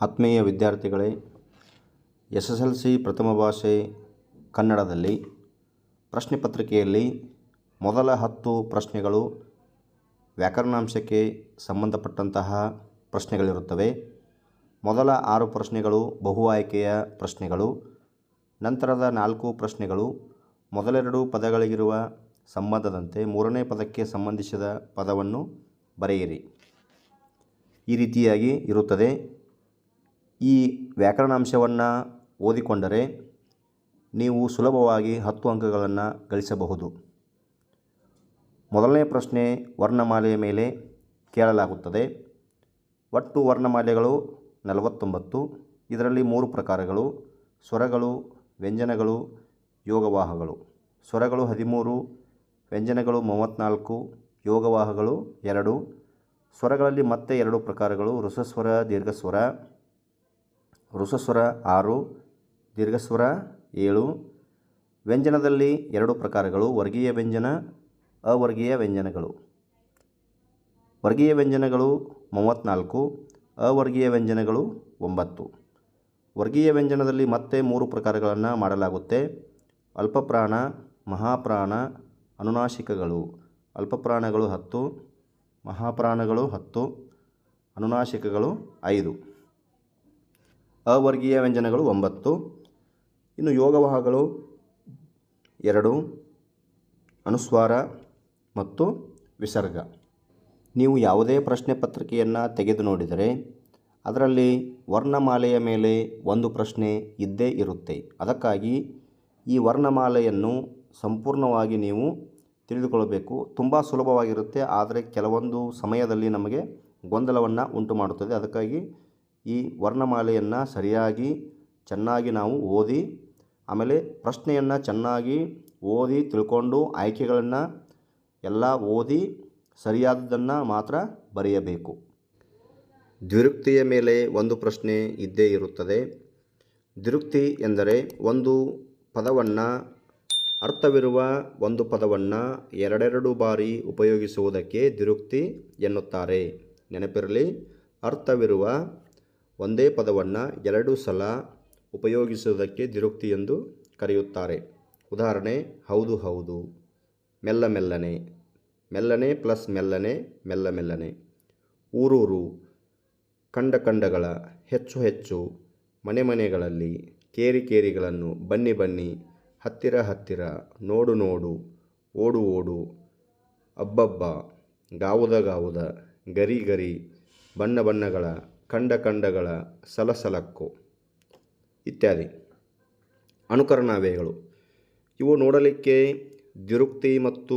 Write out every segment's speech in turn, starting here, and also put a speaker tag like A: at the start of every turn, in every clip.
A: ಆತ್ಮೀಯ ವಿದ್ಯಾರ್ಥಿಗಳೇ S S L C ಪ್ರಥಮ ಭಾಷೆ ಕನ್ನಡದಲ್ಲಿ ಪ್ರಶ್ನೆ ಪತ್ರಿಕೆಯಲ್ಲಿ ಮೊದಲ ಹತ್ತು ಪ್ರಶ್ನೆಗಳು ವ್ಯಾಕರಣಾಂಶಕ್ಕೆ ಸಂಬಂಧಪಟ್ಟಂತಹ ಪ್ರಶ್ನೆಗಳಿರುತ್ತವೆ. ಮೊದಲ ಆರು ಪ್ರಶ್ನೆಗಳು ಬಹು ಆಯ್ಕೆಯ ಪ್ರಶ್ನೆಗಳು. ನಂತರದ ನಾಲ್ಕು ಪ್ರಶ್ನೆಗಳು ಮೊದಲೆರಡು ಪದಗಳಿಗಿರುವ ಸಂಬಂಧದಂತೆ ಮೂರನೇ ಪದಕ್ಕೆ ಸಂಬಂಧಿಸಿದ ಪದವನ್ನು ಬರೆಯಿರಿ. ಈ ರೀತಿಯಾಗಿ ಇರುತ್ತದೆ. ಈ ವ್ಯಾಕರಣಾಂಶವನ್ನು ಓದಿಕೊಂಡರೆ ನೀವು ಸುಲಭವಾಗಿ ಹತ್ತು ಅಂಕಗಳನ್ನು ಗಳಿಸಬಹುದು. ಮೊದಲನೇ ಪ್ರಶ್ನೆ ವರ್ಣಮಾಲೆಯ ಮೇಲೆ ಕೇಳಲಾಗುತ್ತದೆ. ಒಟ್ಟು ವರ್ಣಮಾಲೆಗಳು ನಲವತ್ತೊಂಬತ್ತು. ಇದರಲ್ಲಿ ಮೂರು ಪ್ರಕಾರಗಳು. ಸ್ವರಗಳು, ವ್ಯಂಜನಗಳು, ಯೋಗವಾಹಗಳು. ಸ್ವರಗಳು ಹದಿಮೂರು, ವ್ಯಂಜನಗಳು ಮೂವತ್ತ್ನಾಲ್ಕು, ಯೋಗವಾಹಗಳು ಎರಡು. ಸ್ವರಗಳಲ್ಲಿ ಮತ್ತೆ ಎರಡು ಪ್ರಕಾರಗಳು. ಋಸಸ್ವರ ದೀರ್ಘಸ್ವರ. ಋಸಸ್ವರ ಆರು, ದೀರ್ಘಸ್ವರ ಏಳು. ವ್ಯಂಜನದಲ್ಲಿ ಎರಡು ಪ್ರಕಾರಗಳು, ವರ್ಗೀಯ ವ್ಯಂಜನ, ಅವರ್ಗೀಯ ವ್ಯಂಜನಗಳು. ವರ್ಗೀಯ ವ್ಯಂಜನಗಳು ಮೂವತ್ತ್ನಾಲ್ಕು, ಅವರ್ಗೀಯ ವ್ಯಂಜನಗಳು ಒಂಬತ್ತು. ವರ್ಗೀಯ ವ್ಯಂಜನದಲ್ಲಿ ಮತ್ತೆ ಮೂರು ಪ್ರಕಾರಗಳನ್ನು ಮಾಡಲಾಗುತ್ತೆ. ಅಲ್ಪಪ್ರಾಣ, ಮಹಾಪ್ರಾಣ ಅನುನಾಶಿಕಗಳು ಅಲ್ಪಪ್ರಾಣಗಳು ಹತ್ತು, ಮಹಾಪ್ರಾಣಗಳು ಹತ್ತು ಅನುನಾಶಿಕಗಳು ಐದು. ಅವರ್ಗೀಯ ವ್ಯಂಜನಗಳು ಒಂಬತ್ತು, ಇನ್ನು ಯೋಗವಾಹಗಳು ಎರಡು, ಅನುಸ್ವಾರ ಮತ್ತು ವಿಸರ್ಗ. ನೀವು ಯಾವುದೇ ಪ್ರಶ್ನೆ ಪತ್ರಿಕೆಯನ್ನು ತೆಗೆದು ನೋಡಿದರೆ ಅದರಲ್ಲಿ ವರ್ಣಮಾಲೆಯ ಮೇಲೆ ಒಂದು ಪ್ರಶ್ನೆ ಇದ್ದೇ ಇರುತ್ತೆ. ಅದಕ್ಕಾಗಿ ಈ ವರ್ಣಮಾಲೆಯನ್ನು ಸಂಪೂರ್ಣವಾಗಿ ನೀವು ತಿಳಿದುಕೊಳ್ಳಬೇಕು. ತುಂಬ ಸುಲಭವಾಗಿರುತ್ತೆ, ಆದರೆ ಕೆಲವೊಂದು ಸಮಯದಲ್ಲಿ ನಮಗೆ ಗೊಂದಲವನ್ನು ಉಂಟು ಮಾಡುತ್ತದೆ ಅದಕ್ಕಾಗಿ ಈ ವರ್ಣಮಾಲೆಯನ್ನು ಸರಿಯಾಗಿ ಚೆನ್ನಾಗಿ ನಾವು ಓದಿ, ಆಮೇಲೆ ಪ್ರಶ್ನೆಯನ್ನು ಚೆನ್ನಾಗಿ ಓದಿ, ತಿಳ್ಕೊಂಡು ಆಯ್ಕೆಗಳನ್ನು ಎಲ್ಲ ಓದಿ ಸರಿಯಾದದ್ದನ್ನು ಮಾತ್ರ ಬರೆಯಬೇಕು. ದ್ವಿರುಕ್ತಿಯ ಮೇಲೆ ಒಂದು ಪ್ರಶ್ನೆ ಇದ್ದೇ ಇರುತ್ತದೆ. ದ್ವಿರುಕ್ತಿ ಎಂದರೆ ಒಂದು ಪದವನ್ನು, ಅರ್ಥವಿರುವ ಒಂದು ಪದವನ್ನು ಎರಡೆರಡು ಬಾರಿ ಉಪಯೋಗಿಸುವುದಕ್ಕೆ ದ್ವಿರುಕ್ತಿ ಎನ್ನುತ್ತಾರೆ. ನೆನಪಿರಲಿ, ಅರ್ಥವಿರುವ ಒಂದೇ ಪದವನ್ನು ಎರಡು ಸಲ ಉಪಯೋಗಿಸುವುದಕ್ಕೆ ದಿರುಕ್ತಿ ಎಂದು ಕರೆಯುತ್ತಾರೆ. ಉದಾಹರಣೆ, ಹೌದು ಹೌದು. ಮೆಲ್ಲ ಮೆಲ್ಲನೆ. ಮೆಲ್ಲನೆ ಪ್ಲಸ್ ಮೆಲ್ಲನೆ, ಮೆಲ್ಲ ಮೆಲ್ಲನೆ. ಊರೂರು. ಕಂಡ ಕಂಡಗಳ, ಹೆಚ್ಚು ಹೆಚ್ಚು. ಮನೆ ಮನೆಗಳಲ್ಲಿ ಕೇರಿ ಕೇರಿಗಳನ್ನು ಬನ್ನಿ ಬನ್ನಿ, ಹತ್ತಿರ ಹತ್ತಿರ, ನೋಡು ನೋಡು, ಓಡು ಓಡು. ಅಬ್ಬಬ್ಬ. ಗಾವುದ ಗಾವುದ. ಗರಿ ಗರಿ. ಬಣ್ಣ ಬಣ್ಣಗಳ. ಕಂಡ ಕಂಡಗಳ ಸಲಸಲಕ್ಕು ಇತ್ಯಾದಿ. ಅನುಕರಣಾವ್ಯಯಗಳು. ಇವು ನೋಡಲಿಕ್ಕೆ ದ್ವಿರುಕ್ತಿ ಮತ್ತು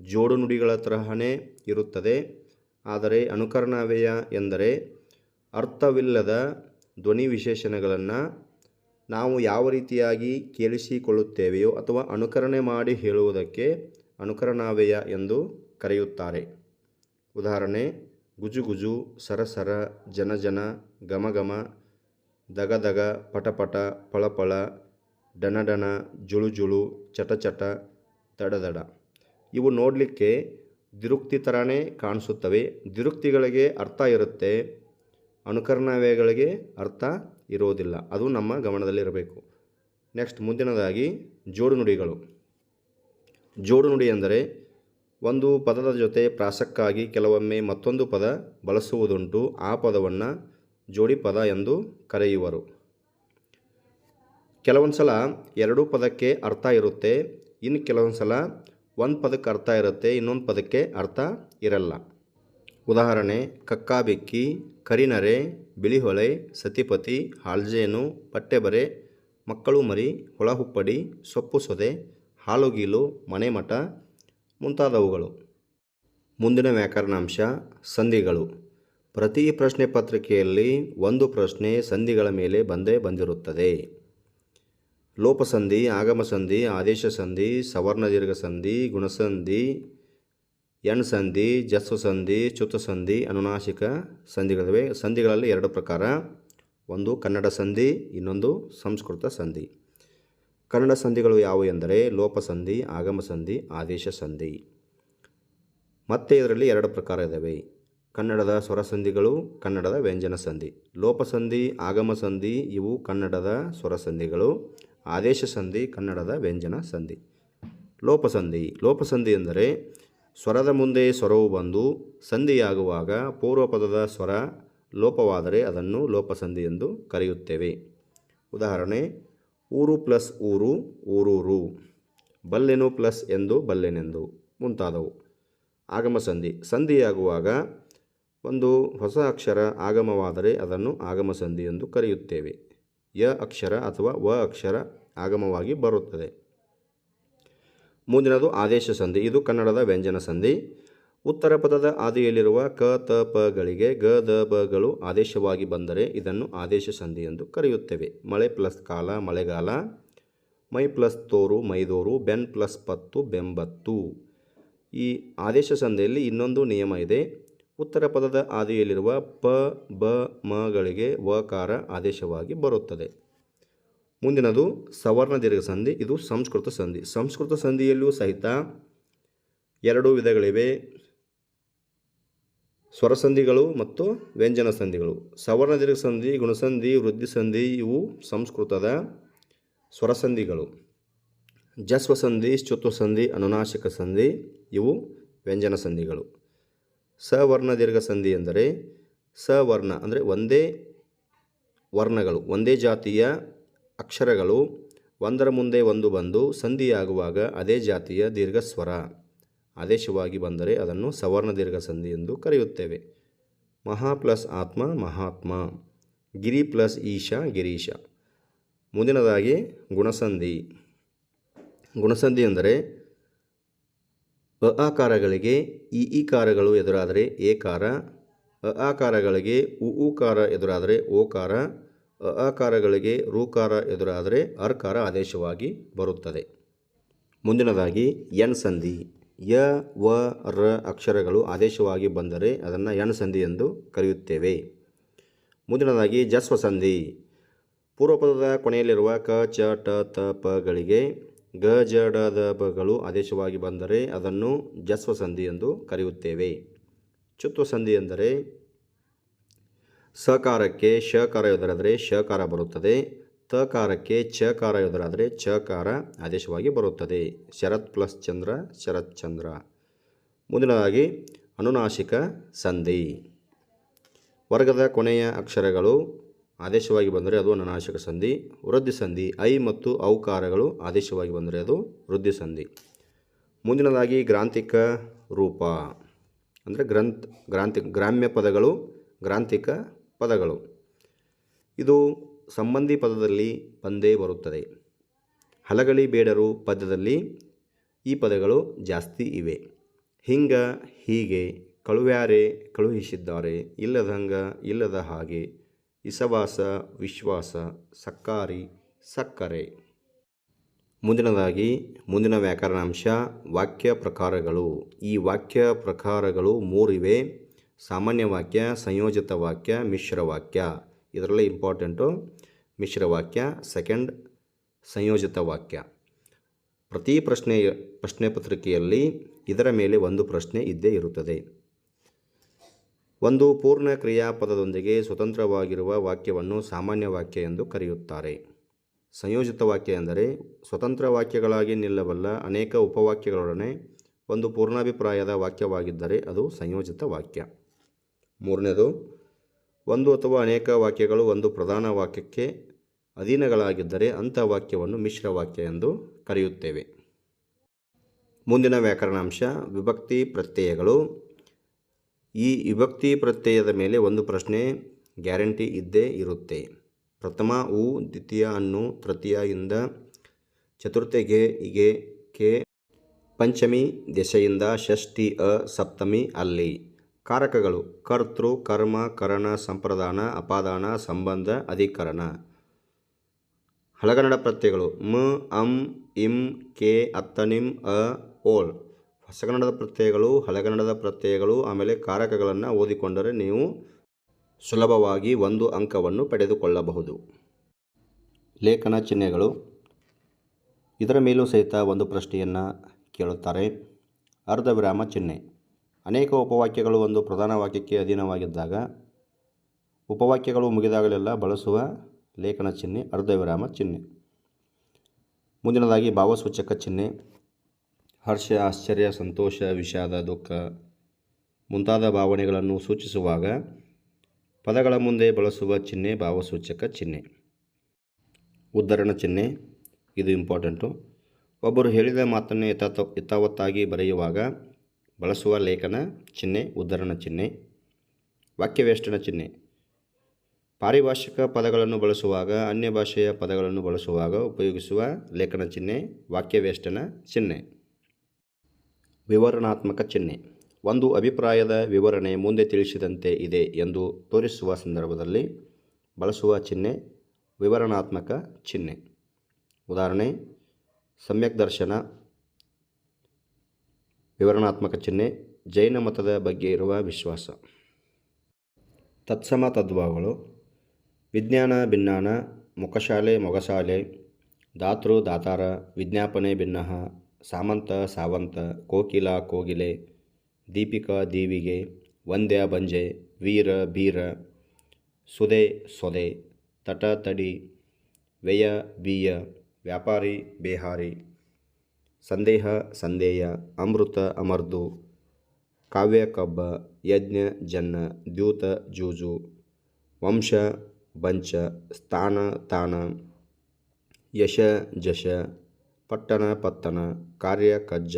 A: ಜೋಡು ನುಡಿಗಳ ತರಹನೇ ಇರುತ್ತದೆ. ಆದರೆ ಅನುಕರಣಾವ್ಯಯ ಎಂದರೆ ಅರ್ಥವಿಲ್ಲದ ಧ್ವನಿ ವಿಶೇಷಣಗಳನ್ನು ನಾವು ಯಾವ ರೀತಿಯಾಗಿ ಕೇಳಿಸಿಕೊಳ್ಳುತ್ತೇವೆಯೋ ಅಥವಾ ಅನುಕರಣೆ ಮಾಡಿ ಹೇಳುವುದಕ್ಕೆ ಅನುಕರಣಾವ್ಯಯ ಎಂದು ಕರೆಯುತ್ತಾರೆ. ಉದಾಹರಣೆ ಗುಜುಗುಜು ಸರಸರ ಜನಜನ ಗಮಗಮ ದಗದಗ ಪಟಪಟ ಪಳಪಳ ಡನಡನ ಜುಳುಜುಳು ಚಟಚಟ ದಡದಡ ಇವು ನೋಡಲಿಕ್ಕೆ ದಿರುಕ್ತಿ ಥರನೇ ಕಾಣಿಸುತ್ತವೆ. ದಿರುಕ್ತಿಗಳಿಗೆ ಅರ್ಥ ಇರುತ್ತೆ ಅನುಕರಣಾವ್ಯಯಗಳಿಗೆ ಅರ್ಥ ಇರೋದಿಲ್ಲ. ಅದು ನಮ್ಮ ಗಮನದಲ್ಲಿರಬೇಕು. ನೆಕ್ಸ್ಟ್ ಮುಂದಿನದಾಗಿ ಜೋಡು ನುಡಿಗಳು ಎಂದರೆ ಒಂದು ಪದದ ಜೊತೆ ಪ್ರಾಸಕ್ಕಾಗಿ ಕೆಲವೊಮ್ಮೆ ಮತ್ತೊಂದು ಪದ ಬಳಸುವುದುಂಟು, ಆ ಪದವನ್ನು ಜೋಡಿ ಪದ ಎಂದು ಕರೆಯುವರು. ಕೆಲವೊಂದು ಸಲ ಎರಡೂ ಪದಕ್ಕೆ ಅರ್ಥ ಇರುತ್ತೆ ಇನ್ನು ಕೆಲವೊಂದು ಸಲ ಒಂದು ಪದಕ್ಕೆ ಅರ್ಥ ಇರುತ್ತೆ, ಇನ್ನೊಂದು ಪದಕ್ಕೆ ಅರ್ಥ ಇರಲ್ಲ. ಉದಾಹರಣೆ, ಕಕ್ಕಾಬಿಕ್ಕಿ, ಕರಿನರೆ, ಬಿಳಿಹೊಳೆ, ಸತಿಪತಿ, ಹಾಲ್ಜೇನು, ಪಟ್ಟೆಬರೆ, ಮಕ್ಕಳು ಮರಿ, ಹುಳಹುಪ್ಪಡಿ, ಸೊಪ್ಪು ಸೊದೆ, ಹಾಲುಗೀಲು, ಮನೆಮಠ ಮುಂತಾದವುಗಳು. ಮುಂದಿನ ವ್ಯಾಕರಣಾಂಶ, ಸಂಧಿಗಳು. ಪ್ರತಿ ಪ್ರಶ್ನೆ ಪತ್ರಿಕೆಯಲ್ಲಿ ಒಂದು ಪ್ರಶ್ನೆ ಸಂಧಿಗಳ ಮೇಲೆ ಬಂದೇ ಬಂದಿರುತ್ತದೆ. ಲೋಪಸಂಧಿ ಆಗಮ ಸಂಧಿ ಆದೇಶ ಸಂಧಿ ಸವರ್ಣ ದೀರ್ಘ ಸಂಧಿ ಗುಣಸಂಧಿ ಎಣ್ ಸಂಧಿ ಜಸ್ವ ಸಂಧಿ ಚುತ ಸಂಧಿ ಅನುನಾಶಿಕ ಸಂಧಿಗಳಿವೆ. ಸಂಧಿಗಳಲ್ಲಿ ಎರಡು ಪ್ರಕಾರ. ಒಂದು ಕನ್ನಡ ಸಂಧಿ ಇನ್ನೊಂದು ಸಂಸ್ಕೃತ ಸಂಧಿ ಕನ್ನಡ ಸಂಧಿಗಳು ಯಾವುವು ಎಂದರೆ ಲೋಪಸಂಧಿ ಆಗಮ ಸಂಧಿ, ಆದೇಶ ಸಂಧಿ. ಮತ್ತೆ ಇದರಲ್ಲಿ ಎರಡು ಪ್ರಕಾರ ಇದ್ದಾವೆ ಕನ್ನಡದ ಸ್ವರಸಂಧಿಗಳು ಕನ್ನಡದ ವ್ಯಂಜನ ಸಂಧಿ. ಲೋಪಸಂಧಿ ಆಗಮ ಸಂಧಿ, ಇವು ಕನ್ನಡದ ಸ್ವರಸಂಧಿಗಳು ಆದೇಶ ಸಂಧಿ, ಕನ್ನಡದ ವ್ಯಂಜನ ಸಂಧಿ. ಲೋಪಸಂಧಿ ಲೋಪಸಂಧಿ ಎಂದರೆ ಸ್ವರದ ಮುಂದೆ ಸ್ವರವು ಬಂದು ಸಂಧಿಯಾಗುವಾಗ ಪೂರ್ವಪದದ ಸ್ವರ ಲೋಪವಾದರೆ ಅದನ್ನು ಲೋಪಸಂಧಿ ಎಂದು ಕರೆಯುತ್ತೇವೆ. ಉದಾಹರಣೆ ಊರು ಪ್ಲಸ್ ಊರು, ಊರೂರು. ಬಲ್ಲೆನು ಪ್ಲಸ್ ಎಂದು ಬಲ್ಲೆನೆಂದು. ಮುಂತಾದವು. ಆಗಮ ಸಂಧಿ. ಸಂಧಿಯಾಗುವಾಗ ಒಂದು ಹೊಸ ಅಕ್ಷರ ಆಗಮವಾದರೆ ಅದನ್ನು ಆಗಮ ಸಂಧಿ ಎಂದು ಕರೆಯುತ್ತೇವೆ. ಯ ಅಕ್ಷರ ಅಥವಾ ವ ಅಕ್ಷರ ಆಗಮವಾಗಿ ಬರುತ್ತದೆ. ಮುಂದಿನದು ಆದೇಶ ಸಂಧಿ. ಇದು ಕನ್ನಡದ ವ್ಯಂಜನ ಸಂಧಿ. ಉತ್ತರ ಪದದ ಆದಿಯಲ್ಲಿರುವ ಕ, ತ ಪಗಳಿಗೆ ಗ, ದ ಬಗಳು ಆದೇಶವಾಗಿ ಬಂದರೆ ಇದನ್ನು ಆದೇಶ ಸಂಧಿ ಎಂದು ಕರೆಯುತ್ತೇವೆ. ಮಳೆ ಪ್ಲಸ್ ಕಾಲ, ಮಳೆಗಾಲ, ಮೈ ಪ್ಲಸ್ ತೋರು, ಮೈದೋರು, ಬೆನ್ ಪ್ಲಸ್ ಪತ್ತು, ಬೆಂಬತ್ತು. ಈ ಆದೇಶ ಸಂಧಿಯಲ್ಲಿ ಇನ್ನೊಂದು ನಿಯಮ ಇದೆ. ಉತ್ತರ ಪದದ ಆದಿಯಲ್ಲಿರುವ ಪ, ಬ ಮಗಳಿಗೆ ವಕಾರ ಆದೇಶವಾಗಿ ಬರುತ್ತದೆ. ಮುಂದಿನದು ಸವರ್ಣ ದೀರ್ಘ ಸಂಧಿ, ಇದು ಸಂಸ್ಕೃತ ಸಂಧಿ. ಸಂಸ್ಕೃತ ಸಂಧಿಯಲ್ಲೂ ಸಹಿತ ಎರಡು ವಿಧಗಳಿವೆ. ಸ್ವರಸಂಧಿಗಳು ಮತ್ತು ವ್ಯಂಜನ ಸಂಧಿಗಳು. ಸವರ್ಣ ದೀರ್ಘ ಸಂಧಿ ಗುಣಸಂಧಿ ವೃದ್ಧಿ ಸಂಧಿ ಇವು ಸಂಸ್ಕೃತದ ಸ್ವರಸಂಧಿಗಳು. ಜಸ್ವ ಸಂಧಿ ಅನುನಾಶಿಕ ಸಂಧಿ ಇವು ವ್ಯಂಜನ ಸಂಧಿಗಳು. ಸವರ್ಣ ದೀರ್ಘ ಸಂಧಿ ಎಂದರೆ ಸವರ್ಣ ಅಂದರೆ ಒಂದೇ ವರ್ಣಗಳು, ಒಂದೇ ಜಾತಿಯ ಅಕ್ಷರಗಳು, ಒಂದರ ಮುಂದೆ ಒಂದು ಬಂದು ಸಂಧಿಯಾಗುವಾಗ ಅದೇ ಜಾತಿಯ ದೀರ್ಘ ಸ್ವರ ಆದೇಶವಾಗಿ ಬಂದರೆ ಅದನ್ನು ಸವರ್ಣ ದೀರ್ಘ ಸಂಧಿ ಎಂದು ಕರೆಯುತ್ತೇವೆ. ಮಹಾ ಪ್ಲಸ್ ಆತ್ಮ, ಮಹಾತ್ಮ. ಗಿರಿ ಪ್ಲಸ್ ಈಶ, ಗಿರೀಶ. ಮುಂದಿನದಾಗಿ ಗುಣಸಂಧಿ. ಗುಣಸಂಧಿ ಎಂದರೆ ಅ ಆಕಾರಗಳಿಗೆ ಇ ಈಕಾರಗಳು ಎದುರಾದರೆ ಏಕಾರ ಅ ಆಕಾರಗಳಿಗೆ ಉ ಊಕಾರ ಎದುರಾದರೆ ಓಕಾರ ಅ ಆಕಾರಗಳಿಗೆ ರೂಕಾರ ಎದುರಾದರೆ ಅರ್ಕಾರ ಆದೇಶವಾಗಿ ಬರುತ್ತದೆ. ಮುಂದಿನದಾಗಿ ಎನ್ ಸಂಧಿ. ಯ, ವ, ರ ಅಕ್ಷರಗಳು ಆದೇಶವಾಗಿ ಬಂದರೆ ಅದನ್ನು ಎಣ್ ಸಂಧಿ ಎಂದು ಕರೆಯುತ್ತೇವೆ. ಮುಂದಿನದಾಗಿ ಜಸ್ವ ಸಂಧಿ ಪೂರ್ವಪದದ ಕೊನೆಯಲ್ಲಿರುವ ಕ, ಚ, ಟ, ತ ಪಗಳಿಗೆ ಗ, ಜ, ಡ, ದ ಪಗಳು ಆದೇಶವಾಗಿ ಬಂದರೆ ಅದನ್ನು ಜಸ್ವ ಸಂಧಿ ಎಂದು ಕರೆಯುತ್ತೇವೆ. ಚುತ್ವ ಸಂಧಿ ಎಂದರೆ ಸಕಾರಕ್ಕೆ ಶಕಾರ ಎದುರಾದರೆ ಶಕಾರ ಬರುತ್ತದೆ. ತಕಾರಕ್ಕೆ ಚಕಾರ ಎದುರಾದರೆ ಚಕಾರ ಆದೇಶವಾಗಿ ಬರುತ್ತದೆ. ಶರತ್ ಪ್ಲಸ್ ಚಂದ್ರ, ಶರತ್ ಚಂದ್ರ. ಮುಂದಿನದಾಗಿ ಅನುನಾಶಿಕ ಸಂಧಿ. ವರ್ಗದ ಕೊನೆಯ ಅಕ್ಷರಗಳು ಆದೇಶವಾಗಿ ಬಂದರೆ ಅದು ಅನುನಾಶಿಕ ಸಂಧಿ. ವೃದ್ಧಿ ಸಂಧಿ, ಐ ಮತ್ತು ಔಕಾರಗಳು ಆದೇಶವಾಗಿ ಬಂದರೆ ಅದು ವೃದ್ಧಿ ಸಂಧಿ. ಮುಂದಿನದಾಗಿ ಗ್ರಾಂಥಿಕ ರೂಪ. ಅಂದರೆ ಗ್ರಂಥ್, ಗ್ರಾಂಥಿ, ಗ್ರಾಮ್ಯ ಪದಗಳು, ಗ್ರಾಂಥಿಕ ಪದಗಳು. ಇದು ಸಂಬಂಧಿ ಪದದಲ್ಲಿ ಬಂದೇ ಬರುತ್ತದೆ. ಹಲಗಳಿ ಬೇಡರು ಪದ್ಯದಲ್ಲಿ ಈ ಪದಗಳು ಜಾಸ್ತಿ ಇವೆ. ಹಿಂಗ, ಹೀಗೆ, ಕಳುವ್ಯಾರೆ, ಕಳುಹಿಸಿದ್ದಾರೆ, ಇಲ್ಲದಂಗ, ಇಲ್ಲದ ಹಾಗೆ, ಇಸವಾಸ, ವಿಶ್ವಾಸ, ಸಕ್ಕಾರಿ, ಸಕ್ಕರೆ. ಮುಂದಿನದಾಗಿ ಮುಂದಿನ ವ್ಯಾಕರಣಾಂಶ ವಾಕ್ಯ ಪ್ರಕಾರಗಳು. ಈ ವಾಕ್ಯ ಪ್ರಕಾರಗಳು ಮೂರಿವೆ ಸಾಮಾನ್ಯ ವಾಕ್ಯ, ಸಂಯೋಜಿತ ವಾಕ್ಯ, ಮಿಶ್ರ ವಾಕ್ಯ. ಇದರಲ್ಲಿ ಇಂಪಾರ್ಟೆಂಟು ಮಿಶ್ರ ವಾಕ್ಯ ಸೆಕೆಂಡ್ ಸಂಯೋಜಿತ ವಾಕ್ಯ. ಪ್ರತಿ ಪ್ರಶ್ನೆ ಪ್ರಶ್ನೆ ಪತ್ರಿಕೆಯಲ್ಲಿ ಇದರ ಮೇಲೆ ಒಂದು ಪ್ರಶ್ನೆ ಇದ್ದೇ ಇರುತ್ತದೆ. ಒಂದು ಪೂರ್ಣ ಕ್ರಿಯಾಪದದೊಂದಿಗೆ ಸ್ವತಂತ್ರವಾಗಿರುವ ವಾಕ್ಯವನ್ನು ಸಾಮಾನ್ಯ ವಾಕ್ಯ ಎಂದು ಕರೆಯುತ್ತಾರೆ. ಸಂಯೋಜಿತ ವಾಕ್ಯ ಎಂದರೆ ಸ್ವತಂತ್ರ ವಾಕ್ಯಗಳಾಗಿ ನಿಲ್ಲಬಲ್ಲ ಅನೇಕ ಉಪವಾಕ್ಯಗಳೊಡನೆ ಒಂದು ಪೂರ್ಣಾಭಿಪ್ರಾಯದ ವಾಕ್ಯವಾಗಿದ್ದರೆ ಅದು ಸಂಯೋಜಿತ ವಾಕ್ಯ. ಮೂರನೇದು ಒಂದು ಅಥವಾ ಅನೇಕ ವಾಕ್ಯಗಳು ಒಂದು ಪ್ರಧಾನ ವಾಕ್ಯಕ್ಕೆ ಅಧೀನಗಳಾಗಿದ್ದರೆ ಅಂಥ ವಾಕ್ಯವನ್ನು ಮಿಶ್ರ ವಾಕ್ಯ ಎಂದು ಕರೆಯುತ್ತೇವೆ. ಮುಂದಿನ ವ್ಯಾಕರಣಾಂಶ, ವಿಭಕ್ತಿ ಪ್ರತ್ಯಯಗಳು. ಈ ವಿಭಕ್ತಿ ಪ್ರತ್ಯಯದ ಮೇಲೆ ಒಂದು ಪ್ರಶ್ನೆ ಗ್ಯಾರಂಟಿ ಇದ್ದೇ ಇರುತ್ತೆ. ಪ್ರಥಮ ಉ ದ್ವಿತೀಯ ಅನ್ನು, ತೃತೀಯ ಇಂದ, ಚತುರ್ಥಿಗೆ, ಇಗೆ, ಕೆ, ಪಂಚಮಿ ದೆಸೆಯಿಂದ ಷಷ್ಠಿ, ಅ, ಸಪ್ತಮಿ, ಅಲ್ಲಿ. ಕಾರಕಗಳು ಕರ್ತೃ, ಕರ್ಮ, ಕರಣ, ಸಂಪ್ರದಾನ, ಅಪಾದಾನ, ಸಂಬಂಧ, ಅಧಿಕರಣ. ಹಳಗನ್ನಡ ಪ್ರತ್ಯಯಗಳು ಮ, ಅಂ, ಇಂ, ಕೆ, ಅತ್ತನಿಂ, ಅ, ಓಲ್. ಹೊಸಗನ್ನಡದ ಪ್ರತ್ಯಯಗಳು ಹಳಗನ್ನಡದ ಪ್ರತ್ಯಯಗಳು, ಆಮೇಲೆ ಕಾರಕಗಳನ್ನು ಓದಿಕೊಂಡರೆ ನೀವು ಸುಲಭವಾಗಿ ಒಂದು ಅಂಕವನ್ನು ಪಡೆದುಕೊಳ್ಳಬಹುದು. ಲೇಖನ ಚಿಹ್ನೆಗಳು. ಇದರ ಮೇಲೂ ಸಹಿತ ಒಂದು ಪ್ರಶ್ನೆಯನ್ನು ಕೇಳುತ್ತಾರೆ. ಅರ್ಧ ವಿರಾಮ ಚಿಹ್ನೆ. ಅನೇಕ ಉಪವಾಕ್ಯಗಳು ಒಂದು ಪ್ರಧಾನ ವಾಕ್ಯಕ್ಕೆ ಅಧೀನವಾಗಿದ್ದಾಗ, ಉಪವಾಕ್ಯಗಳು ಮುಗಿದಾಗಲೆಲ್ಲ ಬಳಸುವ ಲೇಖನ ಚಿಹ್ನೆ ಅರ್ಧ ವಿರಾಮ ಚಿಹ್ನೆ. ಮುಂದಿನದಾಗಿ ಭಾವಸೂಚಕ ಚಿಹ್ನೆ, ಹರ್ಷ, ಆಶ್ಚರ್ಯ, ಸಂತೋಷ, ವಿಷಾದ, ದುಃಖ ಮುಂತಾದ ಭಾವನೆಗಳನ್ನು ಸೂಚಿಸುವಾಗ ಪದಗಳ ಮುಂದೆ ಬಳಸುವ ಚಿಹ್ನೆ, ಭಾವಸೂಚಕ ಚಿಹ್ನೆ. ಉದ್ಧರಣ ಚಿಹ್ನೆ, ಇದು ಇಂಪಾರ್ಟೆಂಟು. ಒಬ್ಬರು ಹೇಳಿದ ಮಾತನ್ನು ಯಥಾತ, ಯಥಾವತ್ತಾಗಿ ಬರೆಯುವಾಗ ಬಳಸುವ ಲೇಖನ ಚಿಹ್ನೆ, ಉದ್ಧರಣ ಚಿಹ್ನೆ ವಾಕ್ಯವೇಷ್ಟನ ಚಿಹ್ನೆ. ಪಾರಿಭಾಷಿಕ ಪದಗಳನ್ನು ಬಳಸುವಾಗ, ಅನ್ಯ ಭಾಷೆಯ ಪದಗಳನ್ನು ಬಳಸುವಾಗ ಉಪಯೋಗಿಸುವ ಲೇಖನ ಚಿಹ್ನೆ ವಾಕ್ಯವೇಷ್ಟನ ಚಿಹ್ನೆ. ವಿವರಣಾತ್ಮಕ ಚಿಹ್ನೆ. ಒಂದು ಅಭಿಪ್ರಾಯದ ವಿವರಣೆ ಮುಂದೆ ತಿಳಿಸಿದಂತೆ ಇದೆ ಎಂದು ತೋರಿಸುವ ಸಂದರ್ಭದಲ್ಲಿ ಬಳಸುವ ಚಿಹ್ನೆ, ವಿವರಣಾತ್ಮಕ ಚಿಹ್ನೆ. ಉದಾಹರಣೆ, ಸಮ್ಯಕ್ ದರ್ಶನ ವಿವರಣಾತ್ಮಕ ಚಿಹ್ನೆ, ಜೈನ ಮತದ ಬಗ್ಗೆ ಇರುವ ವಿಶ್ವಾಸ. ತತ್ಸಮ ತದ್ಭಾವಗಳು. ವಿಜ್ಞಾನ ಭಿನ್ನಾನ, ಮುಖಶಾಲೆ ಮೊಗಸಾಲೆ ದಾತೃ ದಾತಾರ ವಿಜ್ಞಾಪನೆ ಭಿನ್ನಃ, ಸಾಮಂತ ಸಾವಂತ, ಕೋಕಿಲ ಕೋಗಿಲೆ, ದೀಪಿಕಾ ದೀವಿಗೆ, ವಂದ್ಯ ಬಂಜೆ, ವೀರ ಬೀರ ಸುದೆ ಸೊದೆ, ತಟ ತಡಿ, ವ್ಯಯ ಬೀಯ, ವ್ಯಾಪಾರಿ ಬೇಹಾರಿ. ಸಂದೇಹ, ಸಂದೇಯ, ಅಮೃತ, ಅಮರ್ದು, ಕಾವ್ಯ, ಕಬ್ಬ, ಯಜ್ಞ, ಜನ್ನ, ದ್ಯೂತ, ಜೂಜು, ವಂಶ, ಬಂಚ, ಸ್ಥಾನ, ತಾನ, ಯಶ, ಜಶ, ಪಟ್ಟಣ, ಪತ್ತನ, ಕಾರ್ಯ, ಕಜ್ಜ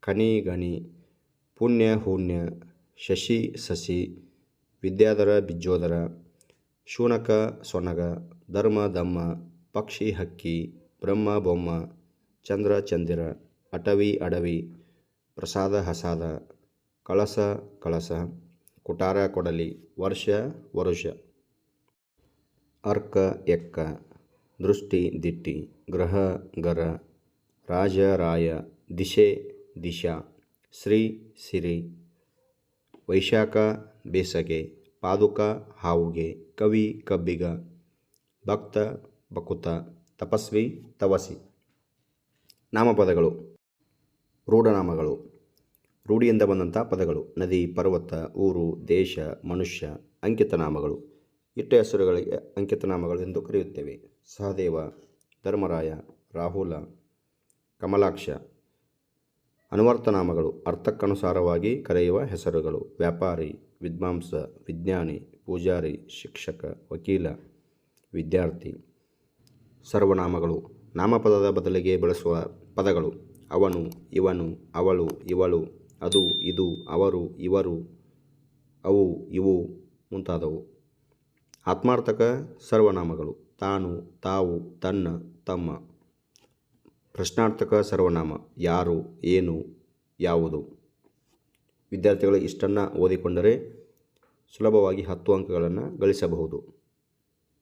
A: ಖನಿ ಗಣಿ, ಪುಣ್ಯ ಹುಣ್ಯ ಶಶಿ, ಸಸಿ, ವಿದ್ಯಾಧರ ಬಿಜ್ಜೋದರ ಶೂನಕ, ಸೊನಗ, ಧರ್ಮ, ದಮ್ಮ, ಪಕ್ಷಿ, ಹಕ್ಕಿ, ಬ್ರಹ್ಮ, ಬೊಮ್ಮ ಚಂದ್ರ, ಚಂದಿರ, ಅಟವಿ, ಅಡವಿ, ಪ್ರಸಾದ, ಹಸಾದ, ಕಳಸ ಕಳಸ, ಕುಟಾರ, ಕೊಡಲಿ, ವರ್ಷ, ವರುಷ. ಅರ್ಕ, ಎಕ್ಕ, ದೃಷ್ಟಿ, ದಿಟ್ಟಿ, ಗ್ರಹ, ಗರ, ರಾಜ, ರಾಯ, ದಿಶೆ, ದಿಶಾ ಶ್ರೀ ಸಿರಿ, ವೈಶಾಖ, ಬೇಸಗೆ, ಪಾದುಕ, ಹಾವುಗೆ, ಕವಿ, ಕಬ್ಬಿಗ, ಭಕ್ತ ಬಕುತ ತಪಸ್ವಿ, ತವಸಿ. ನಾಮಪದಗಳು. ರೂಢನಾಮಗಳು. ರೂಢಿಯಿಂದ ಬಂದಂಥ ಪದಗಳು. ನದಿ, ಪರ್ವತ, ಊರು, ದೇಶ, ಮನುಷ್ಯ, ಅಂಕಿತನಾಮಗಳು. ಇಟ್ಟ ಹೆಸರುಗಳಿಗೆ ಅಂಕಿತನಾಮಗಳು ಎಂದು ಕರೆಯುತ್ತೇವೆ. ಸಹದೇವ, ಧರ್ಮರಾಯ, ರಾಹುಲ, ಕಮಲಾಕ್ಷ. ಅನುವರ್ತನಾಮಗಳು. ಅರ್ಥಕ್ಕನುಸಾರವಾಗಿ ಕರೆಯುವ ಹೆಸರುಗಳು. ವ್ಯಾಪಾರಿ, ವಿದ್ವಾಂಸ, ವಿಜ್ಞಾನಿ, ಪೂಜಾರಿ, ಶಿಕ್ಷಕ, ವಕೀಲ, ವಿದ್ಯಾರ್ಥಿ. ಸರ್ವನಾಮಗಳು. ನಾಮಪದದ ಬದಲಿಗೆ ಬಳಸುವ ಪದಗಳು. ಅವನು, ಇವನು, ಅವಳು, ಇವಳು, ಅದು, ಇದು, ಅವರು, ಇವರು, ಅವು, ಇವು ಮುಂತಾದವು. ಆತ್ಮಾರ್ಥಕ ಸರ್ವನಾಮಗಳು. ತಾನು, ತಾವು, ತನ್ನ, ತಮ್ಮ. ಪ್ರಶ್ನಾರ್ಥಕ ಸರ್ವನಾಮ. ಯಾರು, ಏನು, ಯಾವುದು. ವಿದ್ಯಾರ್ಥಿಗಳು ಇಷ್ಟನ್ನು ಓದಿಕೊಂಡರೆ ಸುಲಭವಾಗಿ ಹತ್ತು ಅಂಕಗಳನ್ನು ಗಳಿಸಬಹುದು.